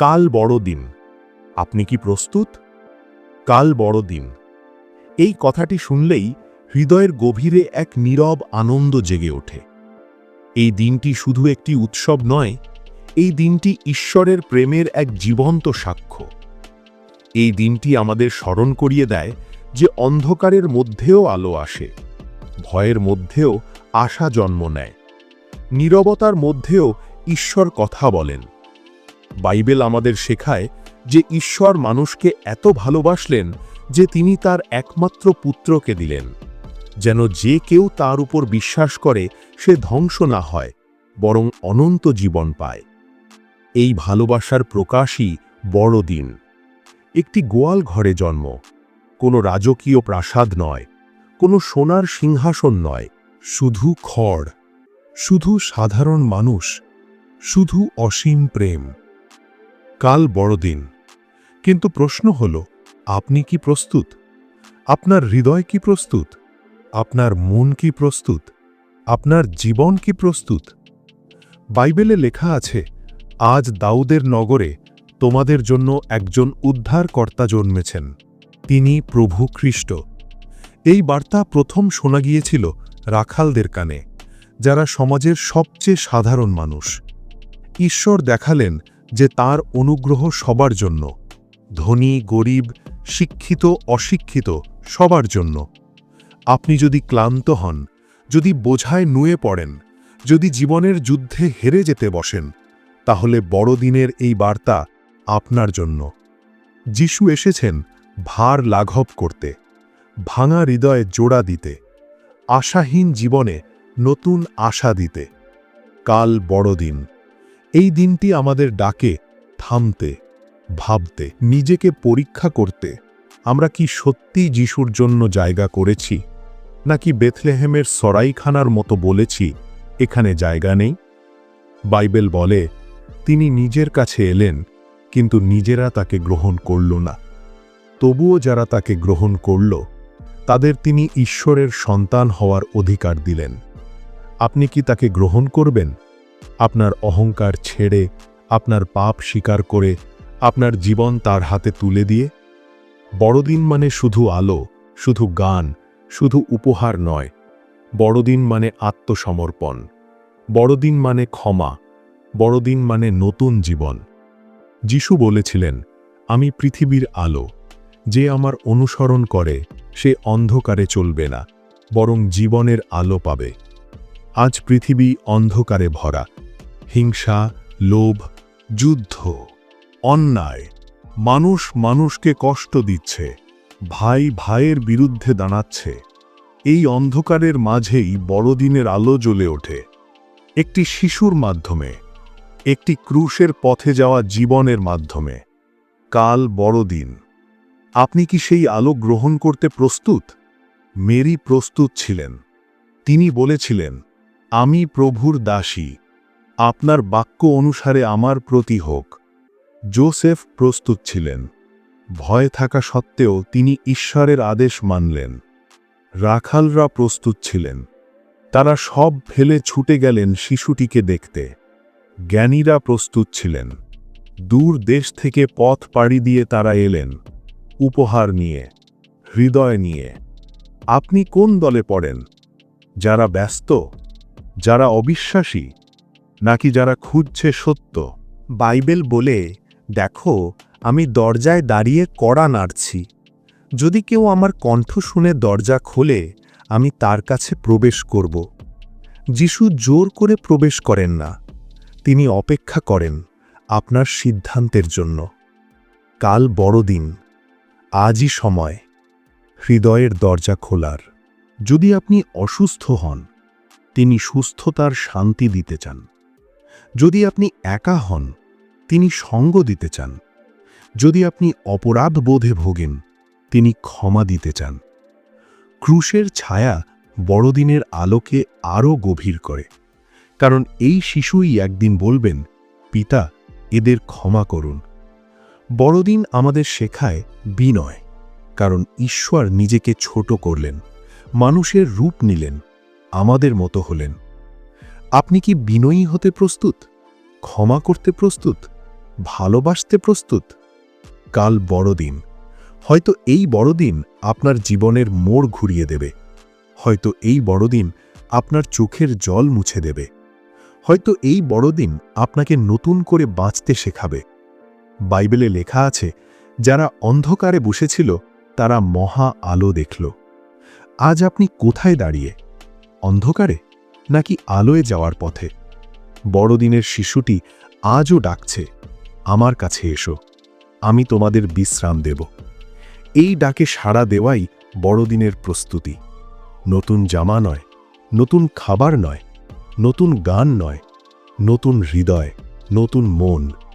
কাল বড়দিন আপনি কি প্রস্তুত? কাল বড়দিন এই কথাটি শুনলেই হৃদয়ের গভীরে এক নীরব আনন্দ জেগে ওঠে। এই দিনটি শুধু একটি উৎসব নয়, এই দিনটি ঈশ্বরের প্রেমের এক জীবন্ত সাক্ষ্য। এই দিনটি আমাদের স্মরণ করিয়ে দেয় যে অন্ধকারের মধ্যেও আলো আসে, ভয়ের মধ্যেও আশা জন্ম নেয়, নীরবতার মধ্যেও ঈশ্বর কথা বলেন। বাইবেল আমাদের শেখায় যে ঈশ্বর মানুষকে এত ভালোবাসলেন যে তিনি তার একমাত্র পুত্রকে দিলেন। যেন যে কেউ তার উপর বিশ্বাস করে, সে ধ্বংস না হয়, বরং অনন্ত জীবন পায়। এই ভালোবাসার প্রকাশই বড়দিন একটি গোয়াল ঘরে জন্ম। কোনো রাজকীয় প্রাসাদ নয়, কোনো সোনার সিংহাসন নয়, শুধু খড়, শুধু সাধারণ মানুষ, শুধু অসীম প্রেম। কাল বড়দিন কিন্তু প্রশ্ন হল, আপনি কি প্রস্তুত? আপনার হৃদয় কি প্রস্তুত? আপনার মন কি প্রস্তুত? আপনার জীবন কি প্রস্তুত? বাইবেলে লেখা আছে, আজ দাউদের নগরে তোমাদের জন্য একজন উদ্ধারকর্তা জন্মেছেন। তিনি প্রভু খ্রিস্ট এই বার্তা প্রথম শোনা গিয়েছিল রাখালদের কানে, যারা সমাজের সবচেয়ে সাধারণ মানুষ। ঈশ্বর দেখালেন যে তার অনুগ্রহ সবার জন্য, ধনী, গরিব, শিক্ষিত, অশিক্ষিত সবার জন্য। আপনি যদি ক্লান্ত হন, যদি বোঝায় নুয়ে পড়েন, যদি জীবনের যুদ্ধে হেরে যেতে বসেন, তাহলে বড়দিনের এই বার্তা আপনার জন্য। যিশু এসেছেন ভার লাঘব করতে, ভাঙা হৃদয়ে জোড়া দিতে, আশাহীন জীবনে নতুন আশা দিতে। কাল বড়দিন। এই দিনটি আমাদের ডাকে, থামতে, ভাবতে, নিজেকে পরীক্ষা করতে। আমরা কি সত্যি যিশুর জন্য জায়গা করেছি? নাকি বেথলেহেমের সরাইখানার মতো বলেছি, এখানে জায়গা নেই? বাইবেল বলে, তিনি নিজের কাছে এলেন, কিন্তু নিজেরা তাকে গ্রহণ করল না। তবুও যারা তাকে গ্রহণ করল, তাদের তিনি ঈশ্বরের সন্তান হওয়ার অধিকার দিলেন। আপনি কি তাকে গ্রহণ করবেন? আপনার অহংকার ছেড়ে, আপনার পাপ স্বীকার করে, আপনার জীবন তার হাতে তুলে দিয়ে? বড়দিন মানে শুধু আলো, শুধু গান, শুধু উপহার নয়। বড়দিন মানে আত্মসমর্পণ। বড়দিন মানে ক্ষমা। বড়দিন মানে নতুন জীবন। যিশু বলেছিলেন, আমি পৃথিবীর আলো। যে আমার অনুসরণ করে, সে অন্ধকারে চলবে না, বরং জীবনের আলো পাবে। আজ পৃথিবী অন্ধকারে ভরা। হিংসা, লোভ, যুদ্ধ, অন্যায়, মানুষ মানুষকে কষ্ট দিচ্ছে, ভাই ভাইয়ের বিরুদ্ধে দাঁড়াচ্ছে। এই অন্ধকারের মাঝেই বড়দিনের আলো জ্বলে ওঠে। একটি শিশুর মাধ্যমে, একটি ক্রুশের পথে যাওয়া জীবনের মাধ্যমে। কাল বড়দিন। আপনি কি সেই আলো গ্রহণ করতে প্রস্তুত? মেরি প্রস্তুত ছিলেন। তিনি বলেছিলেন আমি প্রভুর দাসী। আপনার বাক্য অনুসারে আমার প্রতি হোক। জোসেফ প্রস্তুত ছিলেন। ভয় থাকা সত্ত্বেও তিনি ঈশ্বরের আদেশ মানলেন। রাখালরা প্রস্তুত ছিলেন। তারা সব ফেলে ছুটে গেলেন শিশুটিকে দেখতে। জ্ঞানীরা প্রস্তুত ছিলেন। দূর দেশ থেকে পথ পাড়ি দিয়ে তারা এলেন। উপহার নিয়ে। হৃদয় নিয়ে। আপনি কোন দলে পড়েন? যারা ব্যস্ত? যারা অবিশ্বাসী, নাকি যারা খুঁজছে সত্য? বাইবেল বলে, দেখো, আমি দরজায় দাঁড়িয়ে কড়া নাড়ছি। যদি কেউ আমার কণ্ঠ শুনে দরজা খোলে, আমি তার কাছে প্রবেশ করব। যিশু জোর করে প্রবেশ করেন না। তিনি অপেক্ষা করেন আপনার সিদ্ধান্তের জন্য। কাল বড়দিন। আজই সময়। হৃদয়ের দরজা খোলার। যদি আপনি অসুস্থ হন তিনি সুস্থতার শান্তি দিতে চান। যদি আপনি একা হন, তিনি সঙ্গ দিতে চান। যদি আপনি অপরাধ বোধে ভোগেন, তিনি ক্ষমা দিতে চান। ক্রুশের ছায়া বড়দিনের আলোকে আরও গভীর করে। কারণ এই শিশুই একদিন বলবেন, পিতা, এদের ক্ষমা করুন। বড়দিন আমাদের শেখায় বিনয়, কারণ ঈশ্বর নিজেকে ছোট করলেন, মানুষের রূপ নিলেন আমাদের মতো হলেন। আপনি কি বিনয়ী হতে প্রস্তুত? ক্ষমা করতে প্রস্তুত? ভালোবাসতে প্রস্তুত? কাল বড়দিন। হয়তো এই বড়দিন আপনার জীবনের মোড় ঘুরিয়ে দেবে। হয়তো এই বড়দিন আপনার চোখের জল মুছে দেবে। হয়তো এই বড়দিন আপনাকে নতুন করে বাঁচতে শেখাবে। বাইবেলে লেখা আছে, যারা অন্ধকারে বসেছিল, তারা মহা আলো দেখল। আজ আপনি কোথায় দাঁড়িয়ে? অন্ধকারে নাকি আলোয় যাওয়ার পথে? বড়দিনের শিশুটি আজও ডাকছে, আমার কাছে এসো, আমি তোমাদের বিশ্রাম দেব। এই ডাকে সাড়া দেওয়াই বড়দিনের প্রস্তুতি। নতুন জামা নয়, নতুন খাবার নয়, নতুন গান নয়, নতুন হৃদয়, নতুন মন।